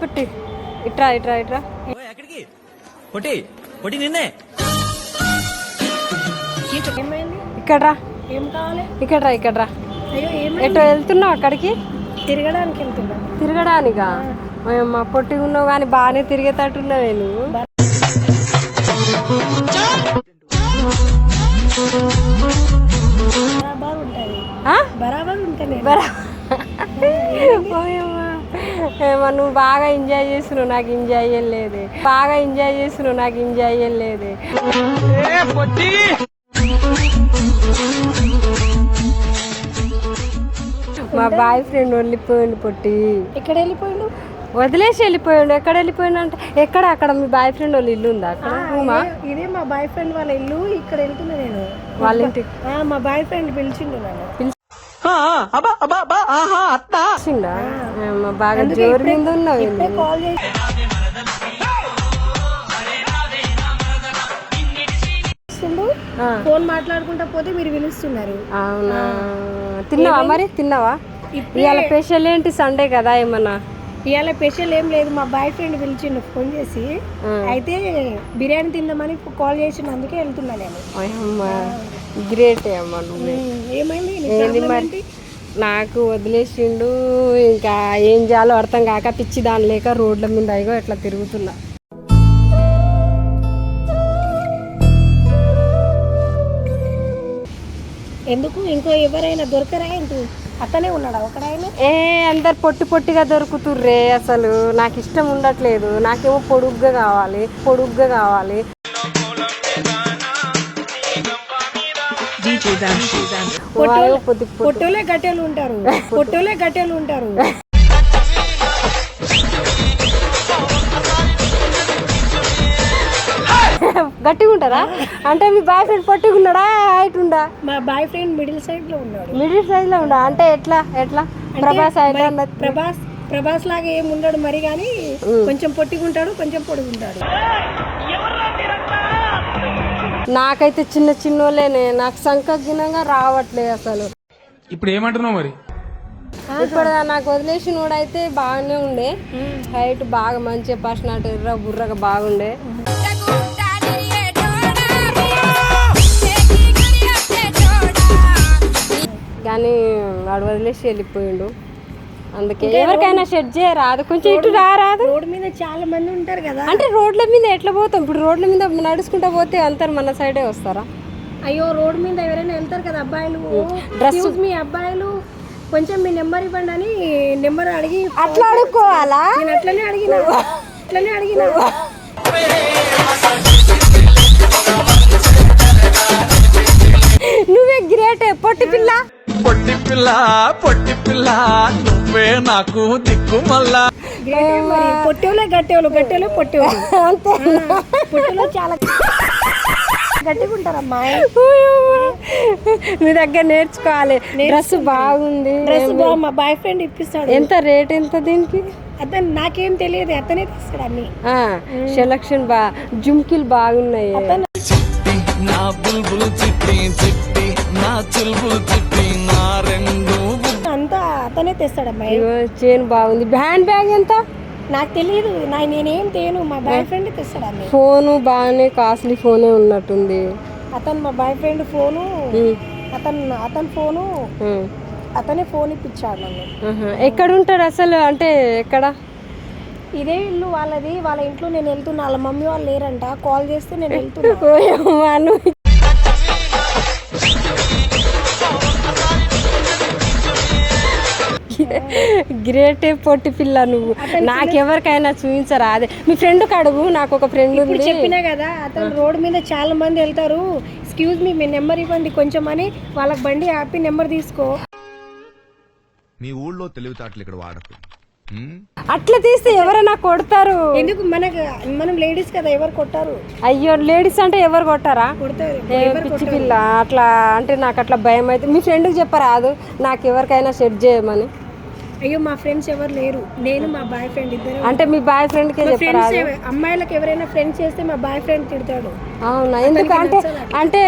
పుట్టి. ఇట్రా ఇట్రా ఇట్రా. ఎక్కడికి పొట్టి పొట్టి నిన్నే. ఏమైంది? ఇక్కడ రా ఏం కావాలి? ఇక్కడ రా ఇక్కడ రా ఎటో వెళ్తున్నావు అక్కడికి? తిరగడానికి వెళ్తున్నా. తిరగడానికా? మా పొట్టిగా ఉన్నావు కానీ బాగానే తిరిగేటట్టున్నావే నువ్వు. బరాబర్ ఉంటుంది ఆ? బరాబర్. ఏమో నువ్వు బాగా ఎంజాయ్ చేస్తున్నావు నాకు ఎంజాయ్ చేయలేదు. బాగా ఎంజాయ్ చేస్తున్నావు నాకు ఎంజాయ్ చేయలేదు. మా బాయ్ ఫ్రెండ్ వెళ్ళిపోయింది పొట్టి. ఎక్కడ వెళ్ళిపోయిండు? వదిలేసి వెళ్ళిపోయాడు. ఎక్కడ వెళ్ళిపోయాడు అంటే ఎక్కడ? అక్కడ మీ బాయ్ ఫ్రెండ్ వాళ్ళ ఇల్లు ఉందా? అక్కడ? రూమా? ఇదే- మా బాయ్ ఫ్రెండ్ వాళ్ళ ఇల్లు. ఇక్కడ వెళ్తున్నా నేను. వాళ్ళ ఇంటికి మా బాయ్ ఫ్రెండ్ పిలిచిండు నన్ను. వచ్చిండా ఏమ్మా, బాగా జోరు మీద ఉన్నావు ఇప్పుడే కాల్ చేసి పిలుస్తుండు. ఆ. ఫోన్ మాట్లాడుకుంటా పోతే మీరు పిలుస్తున్నారు అవునా? తిన్నావా మరి? తిన్నావా? ఇవాళ స్పెషల్ ఏంటి? సండే కదా ఏమన్నా? ఇవాళ స్పెషల్ ఏం లేదు. మా బాయ్ ఫ్రెండ్ పిలిచిండు ఫోన్ చేసి. అయితే బిర్యానీ తిందామని కాల్ చేసిన అందుకే వెళ్తున్నా నేను. గ్రేట్ అమ్మా నువ్వు. ఏమైంది? మరి? నాకు వదిలేసిండు ఇంకా ఏం చేయాలో అర్థం కాక పిచ్చి దాని లేక రోడ్ల మీద అయ్యో ఇట్లా తిరుగుతున్నా. ఎందుకు? ఇంకో ఎవరైనా దొరకరా ఏంటి? అతనే ఉన్నాడా? ఒకడాయన? ఏ అందరు పొట్టి పొట్టిగా దొరుకుతుర్రే అసలు. నాకు ఇష్టం ఉండట్లేదు. నాకేమో పొడుగ్గా కావాలి పొడుగ్గా కావాలి. పొట్టోలే గట్టెలు ఉంటారు. పొట్టోలే గట్టెలు ఉంటారు. గట్టిగా ఉంటారా? అంటే మీ బాయ్ ఫ్రెండ్ పొట్టిగా ఉన్నాడా? హైట్ ఉండా మా బాయ్ ఫ్రెండ్ మిడిల్ సైడ్లో ఉన్నాడు. మిడిల్ సైజ్లో ఉండా? అంటే ఎట్లా ఎట్లా? ప్రభాస్ హైట్ ప్రభాస్ ప్రభాస్ లాగా ఏం ఉండడు మరి కానీ కొంచెం పొట్టిగుంటాడు కొంచెం పొడుగుంటాడు. నాకైతే చిన్న చిన్నోళ్ళేనే నాకు సంకగ్నంగా రావట్లేదు అసలు. ఇప్పుడు ఏమంటున్నావు మరి? ఇప్పుడు నాకు వదిలేసిన వాడైతే బాగానే ఉండే. హైట్ బాగా మంచిగా పర్సనాలిటీ ఎర్ర బుర్రగా బాగుండే. కానీ వాడు వదిలేసి వెళ్ళిపోయిండు. అందుకే ఎవరికైనా షెడ్ చేయరాదు కొంచెం ఇటు రారాదు. రోడ్డు మీద చాలా మంది ఉంటారు కదా. అంటే రోడ్ల మీద ఎట్లా పోతాం? ఇప్పుడు రోడ్ల మీద నడుచుకుంటా పోతే అందరు మన సైడే వస్తారా? అయ్యో రోడ్డు మీద ఎవరైనా వెళ్తారు కదా అబ్బాయిలు. డ్రెస్ మీ అబ్బాయిలు కొంచెం మీ నెంబర్ ఇవ్వండి అని నెంబర్ అడిగి అట్లా అడుక్కోవాలా? నేను అట్లనే అడిగిన. అట్లనే అడిగిన. నువ్వే గ్రేట్ పొట్టి పిల్ల. పొట్టి పిల్ల పొట్టి పిల్ల నువ్వే నాకు దిక్కు మళ్ళా. పొట్టేవులే గట్టేవులు గట్టేలు పొట్టేవులు. అంతే. పొట్టేలో చాలా గట్టిగా ఉంటారమ్మా మీ దగ్గర నేర్చుకోవాలి. డ్రెస్ బాగుంది. డ్రెస్ మా బాయ్ ఫ్రెండ్ ఇప్పిస్తాడు. ఎంత రేట్ ఎంత దీనికి? అతను నాకేం తెలియదు. అతనే తీస్తాడు అన్ని. సెలక్షన్ బా జుమ్కిలు బాగున్నాయి. నా బుల్బుల్ చిట్టి చిట్టి నా చుల్బుల్ చిట్టి అంతా అతనే తెస్తాడమ్మా. చైన్ బాగుంది. హ్యాండ్ బ్యాగ్ ఎంత? నాకు తెలియదు నా నేనేం తేను మా బాయ్ ఫ్రెండ్ తెస్తాడు అన్ని ఫోను బాగానే కాస్ట్లీ ఫోనే ఉన్నట్టుంది. అతను మా బాయ్ ఫ్రెండ్ ఫోను అతను అతని ఫోను. అతనే ఫోన్ ఇప్పించాడు నన్ను. ఎక్కడ ఉంటాడు అసలు? అంటే ఎక్కడ? ఇదే ఇల్లు వాళ్ళది. వాళ్ళ ఇంట్లో నేను వెళ్తున్నా. వాళ్ళ మమ్మీ వాళ్ళు లేరంట. కాల్ చేస్తే నేను వెళ్తున్నా. గ్రేటే పొట్టి పిల్ల నువ్వు. నాకెవరికైనా చూపించరా అదే మీ ఫ్రెండ్ అడుగు నాకు ఒక ఫ్రెండ్ ఇప్పుడు ఉంది. చెప్పినా కదా అతను రోడ్డు మీద చాలా మంది వెళ్తారు. ఎక్స్క్యూజ్ మీ మీ నెంబర్ ఇవ్వండి కొంచెం అని వాళ్ళకి బండి హ్యాపీ నెంబర్ తీసుకో. మీ ఊళ్ళో తెలివితేటలు ఇక్కడ వాడకు? అట్లా తీస్తే ఎవరైనా కొడతారు. ఎందుకు? మనకు మనం లేడీస్ కదా ఎవరు కొట్టారు? అయ్యో లేడీస్ అంటే ఎవరు కొట్టారా? పిచ్చి పిల్ల అట్లా అంటే నాకు అట్లా భయం అయితే మీ ఫ్రెండ్కి చెప్పరాదు నాకు ఎవరికైనా సెట్ చేయమని. అయ్యో మా ఫ్రెండ్స్ ఎవరు లేరు. నేను మా బాయ్ ఫ్రెండ్ ఇద్దరు. అంటే మీ బాయ్ ఫ్రెండ్కే ఫ్రెండ్స్ చెప్పరాదు అమ్మాయిలకు ఎవరైనా ఫ్రెండ్స్ చేస్తే మా బాయ్ ఫ్రెండ్ తిడతాడు. అవునా? ఎందుకు అంటే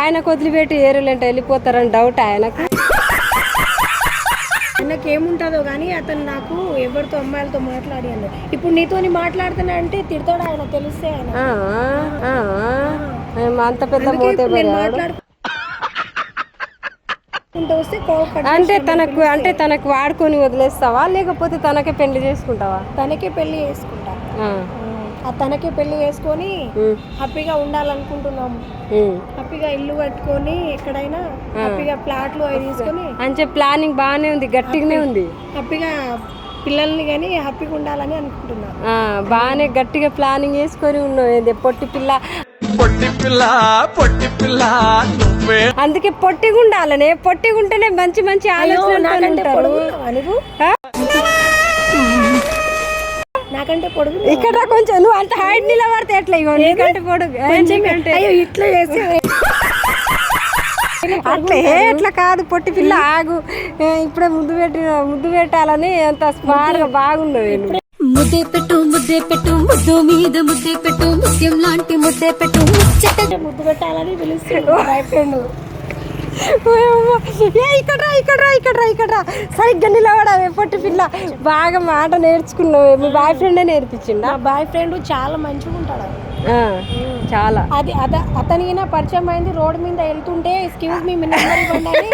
ఆయనకు వదిలిపెట్టి ఏరులంటే వెళ్ళిపోతారని డౌట్ ఆయనకు? ఆయనకి ఏముంటుందో కానీ అతను నాకు ఎవరితో అమ్మాయిలతో మాట్లాడి అన్నాడు ఇప్పుడు నీతోని మాట్లాడుతున్నా అంటే తిడతాడు ఆయన తెలిస్తే ఆయన. అంత పెద్ద మోతే ఇప్పుడు నేను పడ్డాడు. మాట్లాడుకుంటూ వస్తే కోపం అంటే తనకు అంటే తనకు వాడుకొని వదిలేస్తావా? లేకపోతే తనకే పెళ్ళి చేసుకుంటావా? తనకే పెళ్ళి చేసుకుంటా. ఆ, తనకే పెళ్ళి చేసుకొని హ్యాపీగా ఉండాలనుకుంటున్నాము. హ్యాపీగా ఇల్లు కట్టుకొని ఎక్కడైనా హ్యాపీగా ప్లాట్లు అవి తీసుకొని అంటే ప్లానింగ్ బాగానే ఉంది గట్టిగానే ఉంది. హ్యాపీగా పిల్లల్ని కానీ హ్యాపీగా ఉండాలని అనుకుంటున్నా. బాగానే గట్టిగా ప్లానింగ్ వేసుకొని ఉన్నావు. ఏంది పొట్టి పిల్ల? పొట్టి పిల్ల పొట్టి పిల్ల నువ్వే. అందుకే పొట్టిగా ఉండాలనే పొట్టిగా ఉంటేనే మంచి మంచి ఆలోచనలు నాకంటే పొడుగు ఇక్కడ కొంచెం నువ్వు అంత హైట్ నిలబడితే ఎట్లా ఇగో? నీకంటే పొడుగు. అయ్యో ఇట్లా చేస్తే అట్లా ఏ ఎట్లా కాదు. పొట్టి పిల్ల ఆగు. ఇప్పుడే ముద్దు పెట్టి ముద్దు పెట్టాలని అంత స్మార్ట్గా బాగున్నది. ముద్దే పెట్టు ముద్దే పెట్టు ముద్దు మీద ముద్దే పెట్టు ముత్యం లాంటి ముద్దే పెట్టు. ముద్దు పెట్టాలని. ఏ ఇక్కడ రా ఇక్కడ రా ఇక్కడ రా ఇక్కడ సరిగ్గా నిలబడవే పొట్టి పిల్ల. బాగా మాట నేర్చుకున్నావు. మీ బాయ్ ఫ్రెండే నేర్పించిండా? నా బాయ్ ఫ్రెండ్ చాలా మంచిగా ఉంటాడు ఆ, చాలా. అది అద అతనికి నా పరిచయం అయింది రోడ్ మీద వెళ్తుంటే ఎక్స్క్యూజ్ మీ నెంబర్ ఇవ్వండి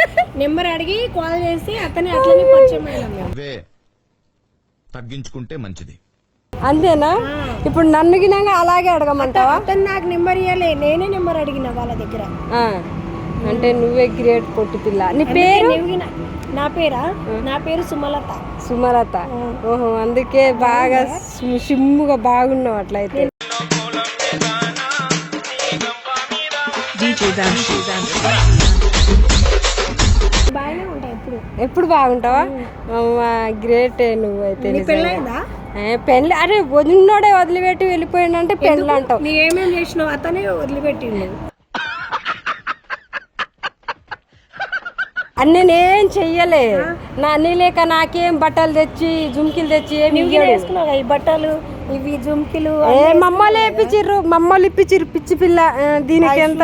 నెంబర్ అడిగి కాల్ చేసి అతని అట్లనే పరిచయం వే. తగ్గించుకుంటే మంచిది. అంతేనా? ఇప్పుడు నన్ను గినంగా అలాగే అడగమంటావా? అతను నాకు నెంబర్ ఇవ్వలే నేనే నెంబర్ అడిగిన వాళ్ళ దగ్గర. అంటే నువ్వే గ్రేట్ పొట్టి పిల్ల. నీ పేరు? నా పేరా? నా పేరు సుమలత. సుమలత. ఓహో అందుకే బాగా సిమ్ముగా బాగున్నావు అట్లయితే. బాగానే ఎప్పుడు బాగుంటావా? గ్రేటే నువ్వైతే నీ నిజంగా. పెళ్ళైందా? ఏ, పెళ్ళి అరే వదిలినోడే వదిలిపెట్టి వెళ్ళిపోయిందంటే పెళ్ళి అంటావు నీ ఏమేం చేసినావు? అతనే వదిలిపెట్టిండు. అని నేనేం చెయ్యలే. నా నీ లేక నాకేం బట్టలు తెచ్చి జుమ్కిలు తెచ్చి ఏమి నువ్వు బట్టలు? ఇవి జుంకిలు ఏ మమ్మల్ని ఇప్పించిర్రు మమ్మల్ని ఇప్పించిర్రు పిచ్చి పిల్ల దీనికి ఎంత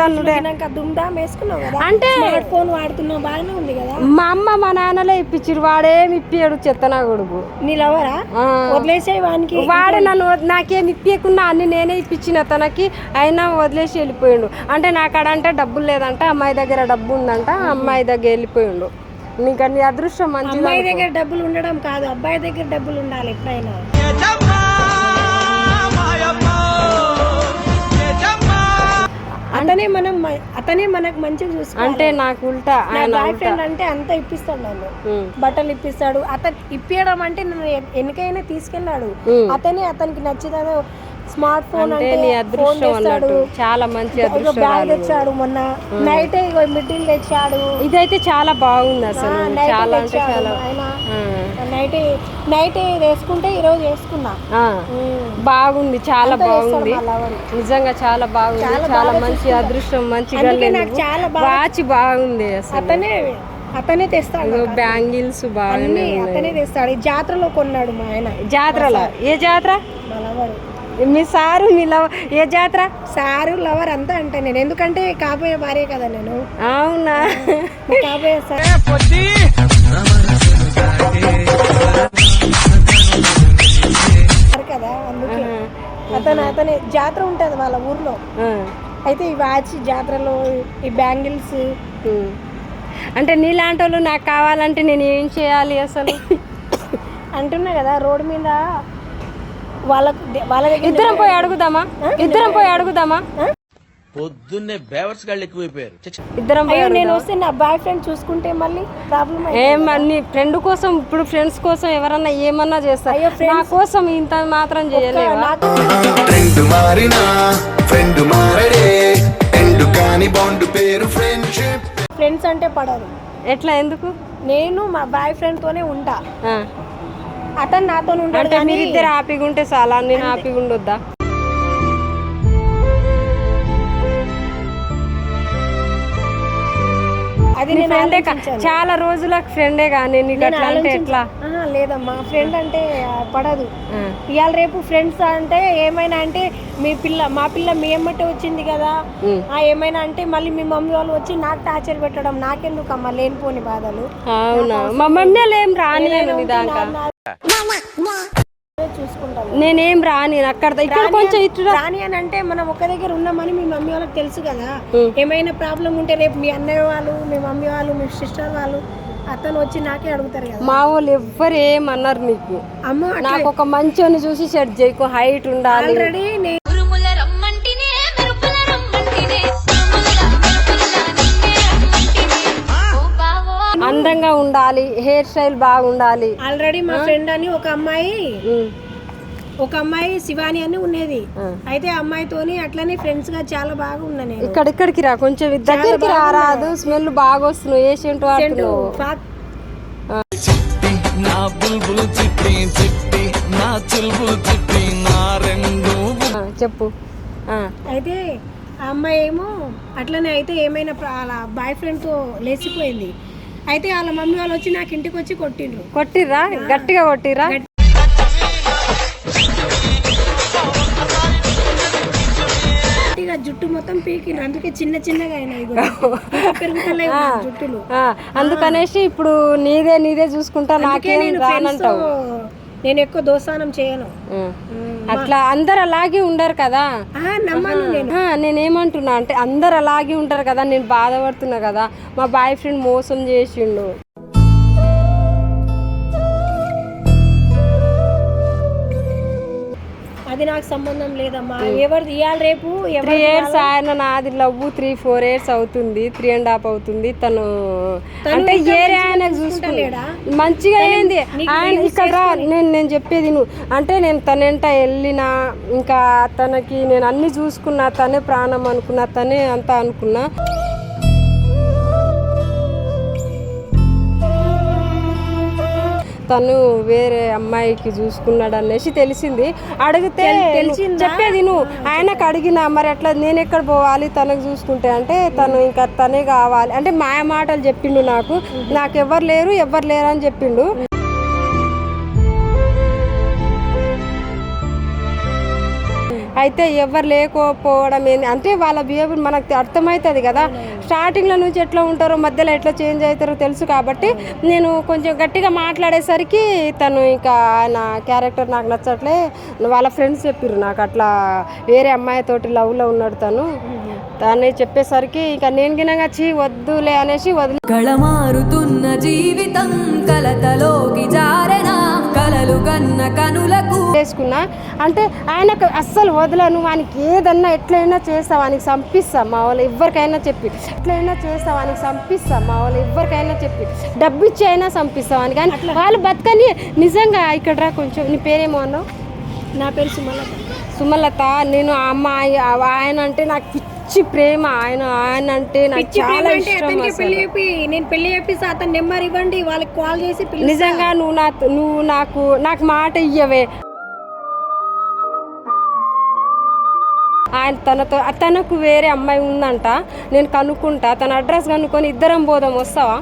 దుమ్దాం వేసుకున్నావు అంటే స్మార్ట్ ఫోన్ వాడుతున్నావు బాగానే ఉంది కదా? మా అమ్మ మా నాన్నలే ఇప్పించిర్రు వాడేమి ఇప్పియాడు చెత్తనా కొడుకు. నీ లవరా? ఆ. వదిలేసే వానికి. వాడు నన్ను వద్- నాకేం ఇప్పియకుండా అన్ని నేనే ఇప్పించిన తనకి అయినా వదిలేసి వెళ్ళిపోయిండు. అంటే నాకాడ అంటే డబ్బులు లేదంట అమ్మాయి దగ్గర డబ్బు ఉందంట అమ్మాయి దగ్గర వెళ్ళిపోయిండు. నీకు నీ అదృష్టం మంచిది అమ్మాయి దగ్గర డబ్బులు ఉండడం కాదు అబ్బాయి దగ్గర డబ్బులు ఉండాలి ఎప్పుడైనా. అతనే మనం అతనే మనకు మంచిగా చూసుకోవాలి. అంటే నాకు ఉల్టా బాయ్ ఫ్రెండ్ అంటే అంత ఇప్పిస్తాడు నన్ను. బట్టలు ఇప్పిస్తాడు. అతను ఇప్పియడం అంటే నన్ను ఎన్నికైనా తీసుకెళ్ళాడు. అతనే అతనికి నచ్చినదో స్మార్ట్ ఫోన్ అంటే నీ అదృష్టం చాలా మంచి ఇగో బ్యాగ్ అదృష్టం తెచ్చాడు మొన్న. నైట్ ఇగో మిడ్డిల్ తెచ్చాడు. ఇదైతే చాలా బాగుంది అసలు. చాలా అంటే చాలా. నైట్ నైట్ వేసుకుంటే ఈరోజు వేసుకున్నా. బాగుంది చాలా బాగుంది. నిజంగా చాలా బాగుంది చాలా మంచి. అదృష్టం మంచిగా బాగా- వాచ్ బాగుంది అతనే అతనే తెస్తాడు. బ్యాంగిల్స్ బాగానే అన్ని ఉన్నాయి. అతనే తెస్తాడు. ఈ జాతరలో కొన్నాడు మా ఆయన. జాతరలో? ఏ జాతర? మా లవర్ మీ సారు మీ లవ్ ఏ జాతర? సారు లవర్ అంతా అంటే నేను. ఎందుకంటే కాబోయే భార్య కదా నేను. అవునా? కాబోయే సార్. కదా అందుకే. అతను అతని జాతర ఉంటుంది వాళ్ళ ఊర్లో. అయితే ఈ వాచ్ జాతరలో ఈ బ్యాంగిల్స్. అంటే నీలాంటి వాళ్ళు నాకు కావాలంటే నేను ఏం చేయాలి అసలు? అంటున్నా కదా రోడ్డు మీద వాళ్ళకు వాళ్ళ ఇద్దరం పోయి అడుగుదామా? ఇద్దరం పోయి అడుగుదామా? పొద్దున్నే బేవర్స్ గాళ్ళు ఎక్కువైపోయారు. ఇద్దరం అయ్యో నేను? వస్తే నా బాయ్ ఫ్రెండ్ చూసుకుంటే మళ్ళీ ప్రాబ్లం ఏమన్ని ఫ్రెండ్ కోసం ఇప్పుడు ఫ్రెండ్స్ కోసం ఎవరన్నా ఏమన్నా చేస్తారు. అయ్యో, నా కోసం ఇంత మాత్రం చేయలేవా? నాకు ట్రెండ్ మారినా ఫ్రెండ్ మారడే ఎండు కాని బాండ్ పేరు ఫ్రెండ్షిప్ ఫ్రెండ్స్ అంటే పడరు ఎట్లా ఎందుకు? నేను మా బాయ్ ఫ్రెండ్ తోనే ఉంటా. అతను నాతో ఉంటాడు అంటే మీరిద్దరు హ్యాపీగా ఉంటే చాలా నేను హ్యాపీగా ఉండొద్దా? అది నేను ఫ్రెండే. చాలా రోజులకు ఫ్రెండే కానీ నీకు నేను అట్లా అంటే ఎట్లా? లేదమ్మా ఫ్రెండ్ అంటే పడదు. ఇవాళ రేపు ఫ్రెండ్స్ అంటే ఏమైనా అంటే మీ పిల్ల మా పిల్ల మీ ఎమ్మటే వచ్చింది కదా. ఆ ఏమైనా అంటే మళ్ళీ మీ మమ్మీ వాళ్ళు వచ్చి నాకు టార్చర్ పెట్టడం నాకెందుకు అమ్మా లేనిపోని బాధలు. అవునా? మా మమ్మీ వాళ్ళు ఏం రానియను నీ దాకా. చూసుకుంటాను నేనేం రాని అక్కడ ఇక్కడ కొంచెం ఇటు. రాని అని అంటే మనం ఒక దగ్గర ఉన్నామని మీ మమ్మీ వాళ్ళకి తెలుసు కదా. ఏమైనా ప్రాబ్లం ఉంటే రేపు మీ అన్నయ్య వాళ్ళు మీ మమ్మీ వాళ్ళు మీ సిస్టర్ వాళ్ళు అతను వచ్చి నాకే అడుగుతారు కదా. మా వాళ్ళు ఎవ్వరు ఏమన్నారు నీకు? అమ్మ నాకు ఒక మంచోని చూసి సెట్ చేయకు హైట్ ఉండాలి. ఆల్రెడీ అందంగా ఉండాలి హెయిర్ స్టైల్ బాగుండాలి. ఆల్రెడీ మా ఫ్రెండ్ అని ఒక అమ్మాయి. ఒక అమ్మాయి శివాని అని ఉండేది అయితే అమ్మాయితోని అట్లనే ఫ్రెండ్స్గా చాలా బాగా ఉన్నా నేను. ఇక్కడ ఇక్కడికి రా కొంచెం దగ్గరికి రారాదు స్మెల్ బాగా వస్తున్నావు ఏ సెంటు వాడుతున్నావు? ఫా- చిట్టి నా బుల్బుల్ చిట్టి చిట్టి నా చుల్బుల్ చిట్టి నా రెండు ఆ, చెప్పు. ఆ. అయితే ఆ అమ్మాయి ఏమో అట్లనే అయితే ఏమైనా వాళ్ళ బాయ్ ఫ్రెండ్తో లేచిపోయింది. అయితే వాళ్ళ మమ్మీ వాళ్ళు వచ్చి నాకు ఇంటికి వచ్చి కొట్టిండ్రు. కొట్టిర్రా? గట్టిగా కొట్టిర్రా? గట్టిగా జుట్టు మొత్తం పీకిండ్రు. అందుకే చిన్న చిన్నగా అయినాయి కూడా. జుట్టులు. ఆ, అందుకనేసి ఇప్పుడు నీదే నీదే చూసుకుంటా అందుకే నాకేం నేను రానంటావు. నేను ఎక్కువ దోస్తానం చేయను. అట్లా అందరు అలాగే ఉండరు కదా? నేనేమంటున్నా అంటే అందరు అలాగే ఉంటారు కదా? నేను బాధపడుతున్నా కదా? మా బాయ్ ఫ్రెండ్ మోసం చేసిండు. అది నాకు సంబంధం లేదమ్మా. ఎవరిది? ఇవాళ రేపు త్రీ ఎవరి ఇయర్స్ ఆయన నాది లవ్ త్రీ ఫోర్ ఇయర్స్ అవుతుంది. త్రీ అండ్ హాఫ్ అవుతుంది. తను అంటే ఏరే ఆయన మంచిగా అయింది ఆయన ఇక్కడ నేను నేను చెప్పేది నువ్వు. అంటే నేను తనెంట వెళ్ళినా ఇంకా తనకి నేను అన్ని చూసుకున్నా తనే ప్రాణం అనుకున్నా తనే అంతా అనుకున్నా. తను వేరే అమ్మాయికి చూసుకున్నాడు అనేసి తెలిసింది. అడిగితే చెప్పేది నువ్వు ఆయనకు అడిగినా మరి అట్లా నేను ఎక్కడ పోవాలి తనకు చూసుకుంటే అంటే తను ఇంకా తనే కావాలి. అంటే మాయ మాటలు చెప్పిండు నాకు. నాకు ఎవరు లేరు ఎవరు లేరు అని చెప్పిండు. అయితే ఎవరు లేకపోవడం ఏంది? అంటే వాళ్ళ బిహేవియర్ మనకు అర్థమవుతుంది కదా. స్టార్టింగ్లో నుంచి ఎట్లా ఉంటారో మధ్యలో ఎట్లా చేంజ్ అవుతారో తెలుసు కాబట్టి నేను కొంచెం గట్టిగా మాట్లాడేసరికి తను ఇంకా ఆయన క్యారెక్టర్ నాకు నచ్చట్లే. వాళ్ళ ఫ్రెండ్స్ చెప్పారు నాకు అట్లా వేరే అమ్మాయితోటి లవ్లో ఉన్నాడు తను. దాన్ని చెప్పేసరికి ఇంకా నేను గినగా చీ వద్దులే అనేసి వదిలి. కళమారుతున్న జీవితం కలతలోకి జా చేసుకున్నా. అంటే ఆయనకు అస్సలు వదలను. వానికి ఏదన్నా ఎట్లయినా చేస్తా. వానికి చంపిస్తా మా వాళ్ళు ఎవరికైనా చెప్పి. ఎట్లయినా చేస్తా. వానికి చంపిస్తా మా వాళ్ళు ఎవరికైనా చెప్పి. డబ్బు ఇచ్చి అయినా చంపిస్తా వానికి. కానీ వాళ్ళు బతకని నిజంగా ఇక్కడ రా కొంచెం. నీ పేరేమో అన్నావు? నా పేరు సుమలత. సుమలత. నేను ఆ అమ్మాయి ఆ- ఆయన అంటే నాకు పిచ్చి ప్రేమ. ఆయన ఆయన అంటే నాకు పిచ్చి చాలా ప్రేమ అంటే ఇష్టం అతనికి అసలు. పెళ్ళి చెప్పి నేను పెళ్ళి చెప్పిస్తే అతని నెంబర్ ఇవ్వండి వాళ్ళకి కాల్ చేసి పిలిచి నిజంగా నువ్వు నా నువ్వు నాకు నాకు మాట ఇయ్యవే. ఆయన తనతో తనకు వేరే అమ్మాయి ఉందంట. నేను కనుక్కుంటా. తన అడ్రస్ కనుక్కొని ఇద్దరం పోదాం వస్తావా?